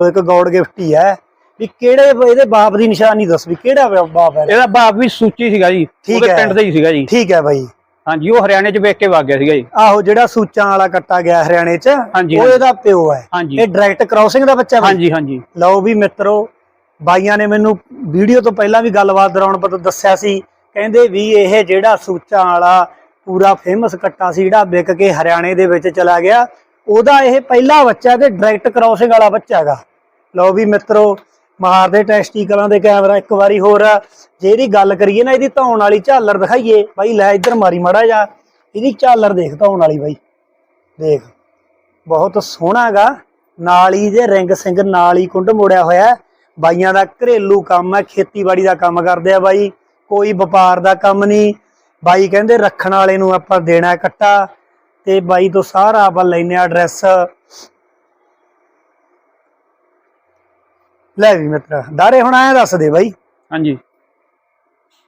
ਇੱਕ ਗੌਡ ਗਿਫਟ ਹੀ ਹੈ ਵੀ ਕਿਹੜੇ ਇਹਦੇ ਬਾਪ ਦੀ ਨਿਸ਼ਾਨੀ ਦੱਸ ਵੀ ਕਿਹੜਾ ਬਾਪ ਹੈ? ਇਹਦਾ ਬਾਪ ਵੀ ਸੂਚੀ ਸੀਗਾ ਜੀ ਉਹਦੇ। ਪਿੰਡ ਦਾ ਹੀ ਸੀਗਾ ਜੀ। ਠੀਕ ਹੈ ਬਾਈ। ਹਾਂਜੀ ਉਹ ਹਰਿਆਣੇ 'ਚ ਵੇਖ ਕੇ ਵਗ ਗਿਆ ਸੀਗਾ ਜੀ। ਆਹੋ ਜਿਹੜਾ ਸੂਚਾਂ ਵਾਲਾ ਕੱਟਾ ਗਿਆ ਹਰਿਆਣੇ ਚ ਉਹ। ਇਹਦਾ ਪਿਓ ਹੈ। ਇਹ ਡਾਇਰੈਕਟ ਕ੍ਰਾਸਿੰਗ ਦਾ ਬੱਚਾ? ਹਾਂਜੀ ਹਾਂਜੀ। ਲਓ ਵੀ ਮਿੱਤਰੋ ਬਾਈਆਂ ਨੇ ਮੈਨੂੰ ਵੀਡੀਓ ਤੋਂ ਪਹਿਲਾਂ ਵੀ ਗੱਲਬਾਤ ਦੌਰਾਨ ਪਤਾ ਦੱਸਿਆ ਸੀ। ਕਹਿੰਦੇ ਵੀ ਇਹ ਜਿਹੜਾ ਸੂਚਾਂ ਵਾਲਾ ਪੂਰਾ ਫੇਮਸ ਕੱਟਾ ਸੀ ਜਿਹੜਾ ਵਿਕ ਕੇ ਹਰਿਆਣੇ ਦੇ ਵਿੱਚ ਚਲਾ ਗਿਆ ਉਹਦਾ ਇਹ ਪਹਿਲਾ ਬੱਚਾ ਤੇ ਡਾਇਰੈਕਟ ਕ੍ਰਾਸਿੰਗ ਵਾਲਾ ਬੱਚਾ ਹੈਗਾ। ਲਓ ਵੀ ਮਿੱਤਰੋ ਮਾਰਦੇ ਟੈਸਟੀਕਲਾਂ ਦੇ ਕੈਮਰਾ ਇੱਕ ਵਾਰੀ ਹੋਰ। ਜੇ ਗੱਲ ਕਰੀਏ ਨਾ, ਇਹਦੀ ਧੌਣ ਵਾਲੀ ਝਾਲਰ ਦਿਖਾਈਏ। ਬਾਈ, ਲੈ ਇੱਧਰ ਮਾਰੀ, ਮੜਾ ਜਾ ਇਹਦੀ ਝਾਲਰ ਦੇਖ ਧੌਣ ਵਾਲੀ ਬਾਈ। ਦੇਖ, ਬਹੁਤ ਸੋਹਣਾ ਹੈਗਾ। ਨਾਲ ਹੀ ਜੇ ਰਿੰਗ ਸਿੰਘ ਨਾਲ ਹੀ ਕੁੰਡ ਮੋੜਿਆ ਹੋਇਆ ਬਾਈਆਂ ਦਾ ਘਰੇਲੂ ਕੰਮ ਹੈ, ਖੇਤੀਬਾੜੀ ਦਾ ਕੰਮ ਕਰਦੇ ਆ ਬਾਈ। ਕੋਈ ਵਪਾਰ ਦਾ ਕੰਮ ਨਹੀਂ। ਬਾਈ ਕਹਿੰਦੇ ਰੱਖਣ ਵਾਲੇ ਨੂੰ ਆਪਾਂ ਦੇਣਾ ਕੱਟਾ ਤੇ ਬਾਈ ਤੋਂ ਸਾਰਾ ਆਪਾਂ ਲੈਨੇ ਆ ਐਡਰੈਸ ਲੈ ਵੀ ਮਿੱਤਰਾ ਦਾਰੇ ਹੁਣ ਐਂ ਦੱਸ ਦੇ ਬਾਈ। ਹਾਂਜੀ।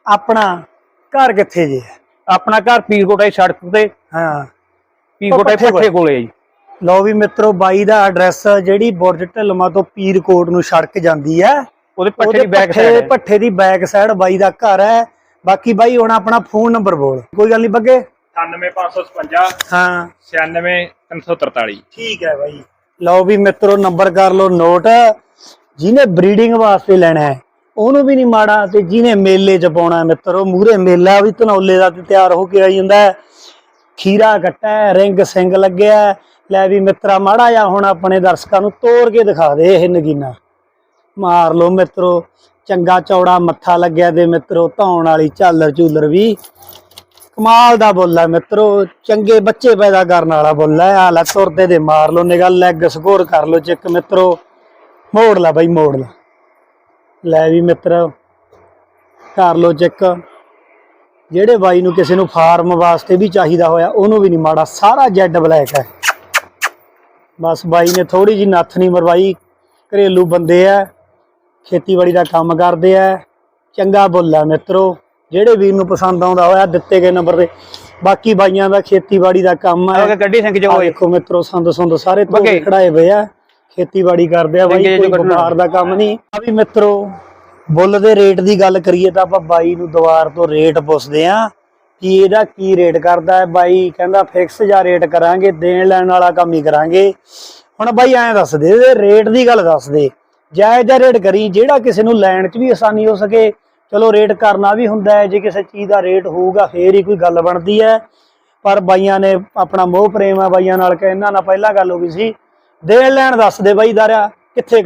ਆਪਣਾ ਘਰ ਕਿੱਥੇ ਜੇ? ਹੈ? ਆਪਣਾ ਘਰ ਪੀਰਕੋਟਾ ਸੜਕ ਤੇ। ਹਾਂ। ਪੀਰਕੋਟਾ ਪੱਠੇ ਕੋਲ। ਜੀ। ਲਓ ਵੀ ਮਿੱਤਰੋ ਬਾਈ ਦਾ ਐਡਰੈਸ ਜਿਹੜੀ ਬੁਰਜ ਢਲਮਾ ਤੋਂ ਪੀਰਕੋਟ ਨੂੰ ਸੜਕ ਜਾਂਦੀ ਹੈ। ਉਹਦੇ ਪੱਠੇ ਦੀ ਬੈਕ ਸਾਈਡ ਪੱਠੇ ਦੀ ਬੈਕ ਸਾਈਡ ਬਾਈ ਦਾ ਘਰ ਹੈ। ਬਾਕੀ ਬਾਈ ਹੁਣ ਆਪਣਾ ਫੋਨ ਨੰਬਰ ਬੋਲ। ਕੋਈ ਗੱਲ ਨਹੀਂ ਬੱਗੇ। 98555 ਹਾਂ। 96343 ਠੀਕ ਹੈ ਬਾਈ। ਲਓ ਵੀ ਮਿੱਤਰੋ ਨੰਬਰ ਕਰ ਲਓ ਨੋਟ। ਜਿਹਨੇ ਬਰੀਡਿੰਗ ਵਾਸਤੇ ਲੈਣਾ ਹੈ ਉਹਨੂੰ ਵੀ ਨਹੀਂ ਮਾੜਾ ਤੇ ਜਿਹਨੇ ਮੇਲੇ 'ਚ ਪਾਉਣਾ ਹੈ ਮਿੱਤਰੋ ਮੂਰੇ ਮੇਲਾ ਵੀ ਧਨੌਲੇ ਦਾ ਤੇ ਤਿਆਰ ਹੋ ਕੇ ਆਈ ਜਾਂਦਾ ਹੈ। ਖੀਰਾ ਕੱਟਾ ਹੈ, ਰਿੰਗ ਸਿੰਘ ਲੱਗਿਆ। ਲੈ ਵੀ ਮਿੱਤਰਾ ਮਾੜਾ ਜਾਂ ਹੁਣ ਆਪਣੇ ਦਰਸ਼ਕਾਂ ਨੂੰ ਤੋੜ ਕੇ ਦਿਖਾ ਦੇ ਇਹ ਨਗੀਨਾ। ਮਾਰ ਲਓ ਮਿੱਤਰੋ ਚੰਗਾ ਚੌੜਾ ਮੱਥਾ ਲੱਗਿਆ ਤੇ ਮਿੱਤਰੋ ਧੌਣ ਵਾਲੀ ਝਾਲਰ ਝੂਲਰ ਵੀ। ਕਮਾਲ ਦਾ ਬੁੱਲ ਹੈ ਮਿੱਤਰੋ, ਚੰਗੇ ਬੱਚੇ ਪੈਦਾ ਕਰਨ ਵਾਲਾ ਬੁੱਲ ਹੈ। ਆ ਤੁਰਦੇ ਦੇ ਮਾਰ ਲਓ ਨਿਗਲ ਲੈਗ ਸਕੋਰ ਕਰ ਲਓ ਚੈੱਕ ਮਿੱਤਰੋ। ਮੋੜ ਲਾ ਬਾਈ, ਮੋੜ ਲਾ। ਲੈ ਵੀ ਮਿੱਤਰ, ਕਰ ਲਓ ਚੈੱਕ। ਜਿਹੜੇ ਬਾਈ ਨੂੰ ਕਿਸੇ ਨੂੰ ਫਾਰਮ ਵਾਸਤੇ ਵੀ ਚਾਹੀਦਾ ਹੋਇਆ, ਉਹਨੂੰ ਵੀ ਨਹੀਂ ਮਾੜਾ, ਸਾਰਾ ਜੈਡ ਬਲੈਕ ਹੈ। ਬਸ ਬਾਈ ਨੇ ਥੋੜੀ ਜੀ ਨੱਥ ਨਹੀਂ ਮਰਵਾਈ, ਘਰੇਲੂ ਬੰਦੇ ਆ ਖੇਤੀਬਾੜੀ ਦਾ ਕੰਮ ਕਰਦੇ ਆ ਚੰਗਾ ਬੁੱਲ ਆ ਮਿੱਤਰੋ। ਜਿਹੜੇ ਵੀਰ ਨੂੰ ਪਸੰਦ ਆਉਂਦਾ ਹੋਇਆ ਦਿੱਤੇ ਗਏ ਨੰਬਰ ਤੇ। ਬਾਕੀ ਬਾਈਆਂ ਦਾ ਖੇਤੀਬਾੜੀ ਦਾ ਕੰਮ ਹੈ। ਗੱਡੀ ਸਿੰਘ ਆ ਹੋਏ। ਦੇਖੋ ਮਿੱਤਰੋ ਸੰਦ ਸੁੰਦ ਸਾਰੇ ਤੋਂ। ਖੜਾਏ ਹੋਏ ਆ। ਖੇਤੀਬਾੜੀ ਕਰਦੇ ਆ ਬਾਈ ਕੋਈ। ਵਪਾਰ ਦਾ ਕੰਮ ਨਹੀਂ। ਆ ਵੀ ਮਿੱਤਰੋ ਬੁੱਲ ਦੇ ਰੇਟ ਦੀ ਗੱਲ ਕਰੀਏ ਤਾਂ ਆਪਾਂ ਬਾਈ ਨੂੰ ਦੁਆਰ ਤੋਂ ਰੇਟ ਪੁੱਛਦੇ ਆ ਕਿ ਇਹਦਾ ਕੀ ਰੇਟ ਕਰਦਾ ਹੈ। ਬਾਈ ਕਹਿੰਦਾ ਫਿਕਸ ਜਾਂ ਰੇਟ ਕਰਾਂਗੇ ਦੇਣ ਲੈਣ ਵਾਲਾ ਕੰਮ ਹੀ ਕਰਾਂਗੇ। ਹੁਣ ਬਾਈ ਐਂ ਦੱਸ ਦੇ ਇਹਦੇ ਰੇਟ ਦੀ ਗੱਲ ਦੱਸ ਦੇ। ਜਾਇਜ਼ ਰੇਟ ਕਰੀ ਜਿਹੜਾ ਕਿਸੇ ਨੂੰ ਲੈਣ 'ਚ ਵੀ ਆਸਾਨੀ ਹੋ ਸਕੇ ਚਲੋ ਰੇਟ ਕਰਨਾ ਵੀ ਹੁੰਦਾ ਹੈ, ਜੇ ਕਿਸੇ ਚੀਜ਼ ਦਾ ਰੇਟ ਹੋਊਗਾ, ਫੇਰ ਹੀ ਕੋਈ ਗੱਲ ਬਣਦੀ ਹੈ। ਪਰ ਬਾਈਆਂ ਨੇ ਆਪਣਾ ਮੋਹ ਪ੍ਰੇਮ ਆ ਬਾਈਆਂ ਨਾਲ ਕਿ ਇਹਨਾਂ ਨਾਲ ਪਹਿਲਾਂ ਗੱਲ ਹੋ ਗਈ ਸੀ। ਦੇਣ ਲੈਣ ਦੱਸ ਦੇ ਬਾਈ ਦਾਰਿਆ ਕਿੱਥੇ